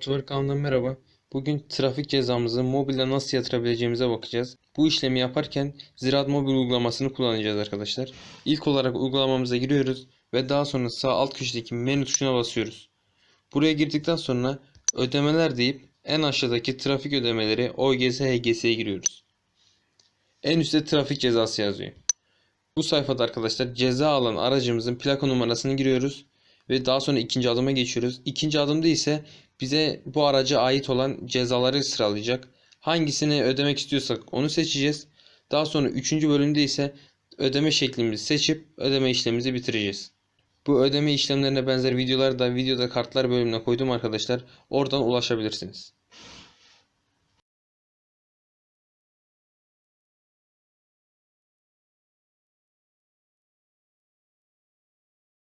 Otobar kanalından merhaba. Bugün trafik cezamızı mobilde nasıl yatırabileceğimize bakacağız. Bu işlemi yaparken Ziraat Mobil uygulamasını kullanacağız arkadaşlar. İlk olarak uygulamamıza giriyoruz ve daha sonra sağ alt köşedeki menü tuşuna basıyoruz. Buraya girdikten sonra ödemeler deyip en aşağıdaki trafik ödemeleri OGS HGS'ye giriyoruz. En üstte trafik cezası yazıyor. Bu sayfada arkadaşlar ceza alan aracımızın plaka numarasını giriyoruz ve daha sonra ikinci adıma geçiyoruz. İkinci adımda ise bize bu araca ait olan cezaları sıralayacak. Hangisini ödemek istiyorsak onu seçeceğiz. Daha sonra üçüncü bölümde ise ödeme şeklimizi seçip ödeme işlemimizi bitireceğiz. Bu ödeme işlemlerine benzer videoları da videoda kartlar bölümüne koydum arkadaşlar. Oradan ulaşabilirsiniz.